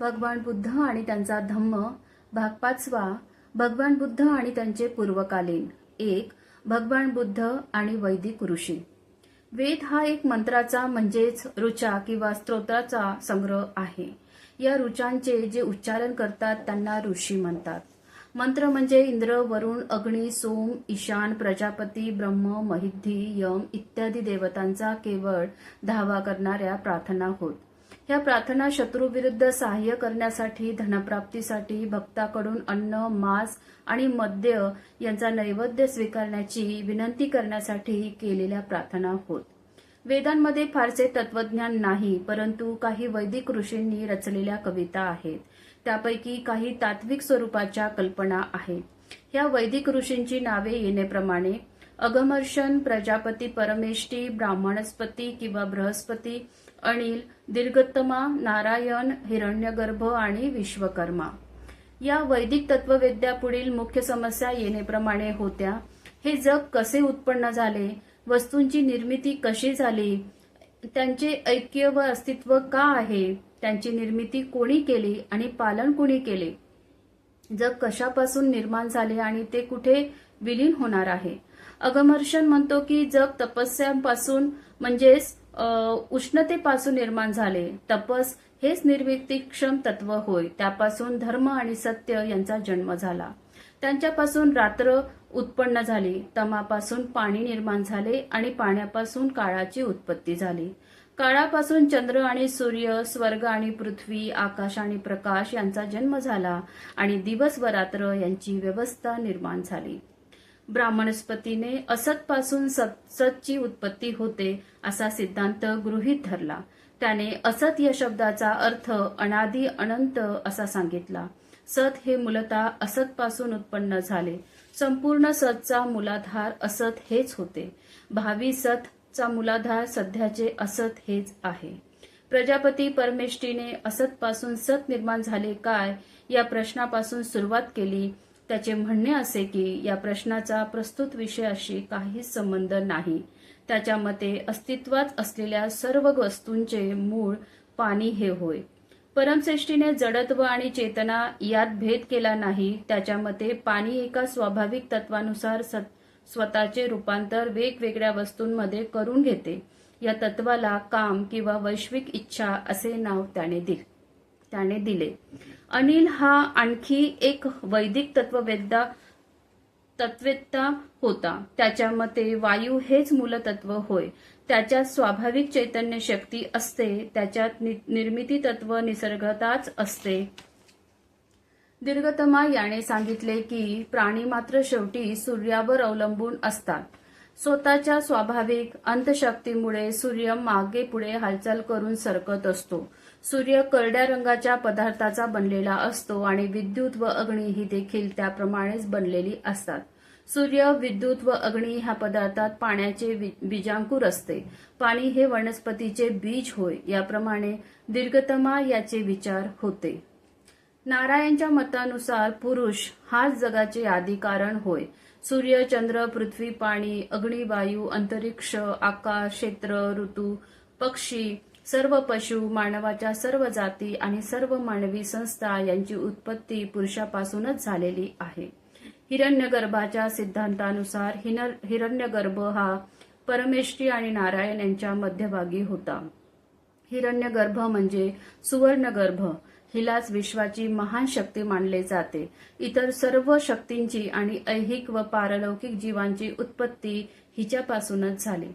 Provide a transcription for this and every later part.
भगवान बुद्ध आणि त्यांचा धम्म भाग पाचवा भगवान बुद्ध आणि त्यांचे पूर्वकालीन. एक भगवान बुद्ध आणि वैदिक ऋषी. वेद हा एक मंत्राचा म्हणजेच ऋचा किंवा स्तोत्राचा संग्रह आहे. या ऋचांचे जे उच्चारण करतात त्यांना ऋषी म्हणतात. मंत्र म्हणजे इंद्र वरुण अग्नी सोम ईशान प्रजापती ब्रह्म महिद्धी यम इत्यादी देवतांचा केवळ धावा करणाऱ्या प्रार्थना होत. ह्या प्रार्थना शत्रूविरुद्ध सहाय्य करण्यासाठी धनप्राप्तीसाठी भक्ताकडून अन्न मांस आणि मद्य यांचा नैवेद्य स्वीकारण्याची विनंती करण्यासाठी केलेल्या प्रार्थना होत. वेदांमध्ये फारसे तत्वज्ञान नाही परंतु काही वैदिक ऋषींनी रचलेल्या कविता आहेत. त्यापैकी काही तात्विक स्वरूपाच्या कल्पना आहेत. ह्या वैदिक ऋषींची नावे येण्याप्रमाणे अगमर्षण प्रजापती परमेष्टी ब्राह्मणस्पती किंवा बृहस्पती अनिल दीर्घतमा नारायण हिरण्यगर्भ आणि विश्वकर्मा. या वैदिक तत्ववेद्या पुढील मुख्य समस्या येण्याप्रमाणे होत्या. हे जग कसे उत्पन्न झाले? वस्तूंची निर्मिती कशी झाली? त्यांचे ऐक्य व अस्तित्व का आहे? त्यांची निर्मिती कोणी केली आणि पालन कोणी केले? जग कशापासून निर्माण झाले आणि ते कुठे विलीन होणार आहे? अगमर्षण म्हणतो की जग तपस्यांपासून म्हणजेच उष्णतेपासून निर्माण झाले. तपस हेच निर्मितीक्षम तत्व होय. त्यापासून धर्म आणि सत्य यांचा जन्म झाला. त्यांच्यापासून रात्र उत्पन्न झाली. तमापासून पाणी निर्माण झाले आणि पाण्यापासून काळाची उत्पत्ती झाली. काळापासून चंद्र आणि सूर्य स्वर्ग आणि पृथ्वी आकाश आणि प्रकाश यांचा जन्म झाला आणि दिवस व रात्र यांची व्यवस्था निर्माण झाली. ब्राह्मणस्पतीने असतपासून सतसतची उत्पत्ती होते असा सिद्धांत गृहीत धरला. त्याने असत या शब्दाचा अर्थ अनादी अनंत असा सांगितला. सत हे मूलतः असतपासून उत्पन्न झाले. संपूर्ण सतचा मूलाधार असत हेच होते. भावी सतचा मूलाधार सध्याचे असत हेच आहे. प्रजापती परमेष्टीने असतपासून सत निर्माण झाले काय या प्रश्नापासून सुरुवात केली त्याचे म्हणणे असे की या प्रश्नाचा प्रस्तुत विषयाशी काहीच संबंध नाही. त्याच्या मते अस्तित्वात असलेल्या सर्व वस्तूंचे मूळ पाणी हे होय. परमश्रेष्ठीने जडत्व आणि चेतना यात भेद केला नाही. त्याच्या मते पाणी एका स्वाभाविक तत्वानुसार सत- स्वतःचे रूपांतर वेगवेगळ्या वस्तूंमध्ये करून घेते. या तत्वाला काम किंवा वैश्विक इच्छा असे नाव त्याने दिले त्याने दिले. अनिल हा आणखी एक वैदिक तत्ववेद्दा तत्वेत्ता होता. त्याच्या मते वायू हेच मूलतत्व होय. त्याच्यात स्वाभाविक चैतन्य शक्ती असते. त्याच्यात निर्मिती तत्व निसर्गताच असते. दीर्घतमा याने सांगितले की प्राणी मात्र शेवटी सूर्यावर अवलंबून असतात. स्वतःच्या स्वाभाविक अंतशक्तीमुळे सूर्य मागे पुढे हालचाल करून सरकत असतो. सूर्य करड्या रंगाच्या पदार्थाचा बनलेला असतो आणि विद्युत व अग्नी ही देखील त्याप्रमाणेच बनलेली असतात. सूर्य विद्युत व अग्नी ह्या पदार्थात पाण्याचे बीजांकुर असते. पाणी हे वनस्पतीचे बीज होय याप्रमाणे दीर्घतमा याचे विचार होते. नारायणच्या मतानुसार पुरुष हाच जगाचे आदी कारण होय. सूर्य चंद्र पृथ्वी पाणी अग्नी वायू अंतरिक्ष आकाश क्षेत्र ऋतू पक्षी सर्व पशु मानवाच्या सर्व जाती आणि सर्व मानवी संस्था यांची उत्पत्ती पुरुषापासूनच झालेली आहे. हिरण्यगर्भाच्या सिद्धांतानुसार हिरण्यगर्भ हा परमेष्ठी आणि नारायण यांच्या मध्यभागी होता. हिरण्यगर्भ म्हणजे सुवर्णगर्भ. हिलाच विश्वाची महान शक्ती मानले जाते. इतर सर्व शक्तींची आणि ऐहिक व पारलौकिक जीवांची उत्पत्ती हिच्यापासूनच झाली.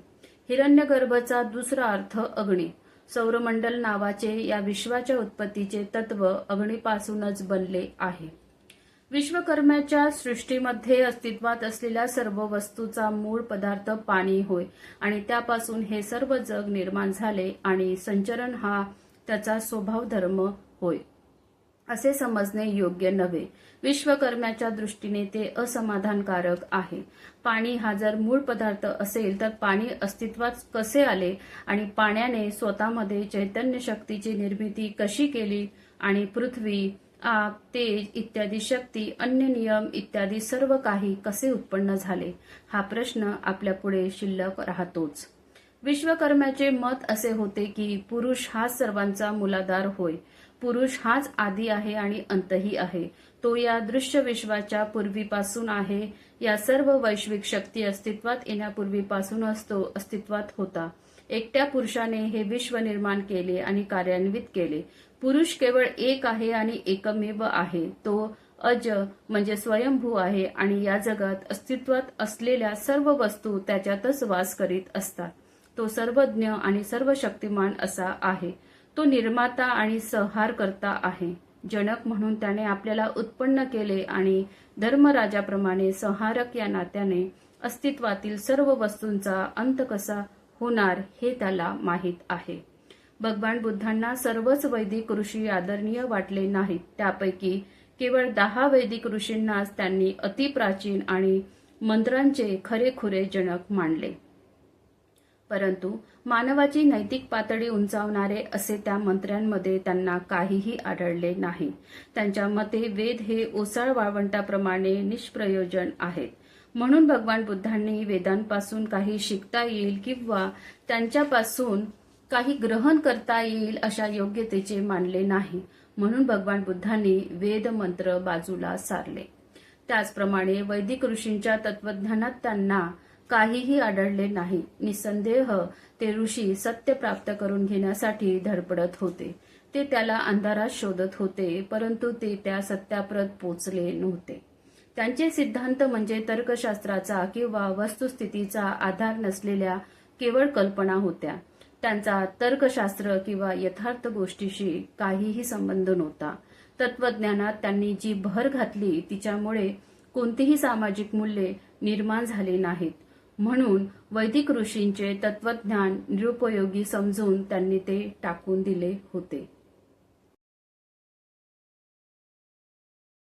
हिरण्यगर्भचा दुसरा अर्थ अग्नी. सौरमंडल नावाचे या विश्वाच्या उत्पत्तीचे तत्व अग्नीपासूनच बनले आहे. विश्वकर्म्याच्या सृष्टीमध्ये अस्तित्वात असलेल्या सर्व वस्तूचा मूळ पदार्थ पाणी होय आणि त्यापासून हे सर्व जग निर्माण झाले आणि संचरण हा त्याचा स्वभाव धर्म होय. असे समजणे योग्य नव्हे. विश्वकर्म्याच्या दृष्टीने ते असमाधानकारक आहे. पाणी हा जर मूळ पदार्थ असेल तर पाणी अस्तित्वात कसे आले आणि पाण्याने स्वतःमध्ये चैतन्य शक्तीची निर्मिती कशी केली आणि पृथ्वी आग तेज इत्यादी शक्ती अन्य नियम इत्यादी सर्व काही कसे उत्पन्न झाले? हा प्रश्न आपल्या पुढे शिल्लक राहतोच. विश्वकर्म्याचे मत असे होते की पुरुष हा सर्वांचा मुलाधार होय. पुरुष हाच आधी आहे आणि अंतही आहे. तो या दृश्य विश्वाच्या पूर्वीपासून आहे. या सर्व वैश्विक शक्ती अस्तित्वात येण्यापूर्वीपासून असतो अस्तित्वात होता. एकट्या पुरुषाने हे विश्व निर्माण केले आणि कार्यान्वित केले. पुरुष केवळ एक आहे आणि एकमेव आहे. तो अज म्हणजे स्वयंभू आहे आणि या जगात अस्तित्वात असलेल्या सर्व वस्तू त्याच्यातच वास करीत असतात. तो सर्वज्ञ आणि सर्व शक्तिमान असा आहे. तो निर्माता आणि संहारकर्ता आहे. जनक म्हणून त्याने आपल्याला उत्पन्न केले आणि धर्मराजाप्रमाणे संहारक या नात्याने अस्तित्वातील सर्व वस्तूंचा अंत कसा होणार हे त्याला माहीत आहे. भगवान बुद्धांना सर्वच वैदिक ऋषी आदरणीय वाटले नाहीत. त्यापैकी केवळ दहा वैदिक ऋषींनाच त्यांनी अतिप्राचीन आणि मंत्रांचे खरेखुरे जनक मानले. परंतु मानवाची नैतिक पातळी उंचावणारे असे त्या मंत्र्यांमध्ये त्यांना काहीही आढळले नाही. त्यांच्या मते वेद हे ओसाळ वाळवंटाप्रमाणे निष्प्रयोजन आहेत म्हणून भगवान बुद्धांनी वेदांपासून काही शिकता येईल किंवा त्यांच्यापासून काही ग्रहण करता येईल अशा योग्यतेचे मानले नाही. म्हणून भगवान बुद्धांनी वेद मंत्र बाजूला सारले. त्याचप्रमाणे वैदिक ऋषींच्या तत्वज्ञानात त्यांना काहीही आढळले नाही. निसंदेह ते ऋषी सत्य प्राप्त करून घेण्यासाठी धडपडत होते. ते त्याला अंधारात शोधत होते परंतु ते त्या सत्याप्रत पोचले नव्हते. त्यांचे सिद्धांत म्हणजे तर्कशास्त्राचा किंवा वस्तुस्थितीचा आधार नसलेल्या केवळ कल्पना होत्या. त्यांचा तर्कशास्त्र किंवा यथार्थ गोष्टीशी काहीही संबंध नव्हता. तत्वज्ञानात त्यांनी जी भर घातली तिच्यामुळे कोणतीही सामाजिक मूल्ये निर्माण झाली नाहीत. म्हणून वैदिक ऋषींचे तत्वज्ञान निरुपयोगी समजून त्यांनी ते टाकून दिले होते.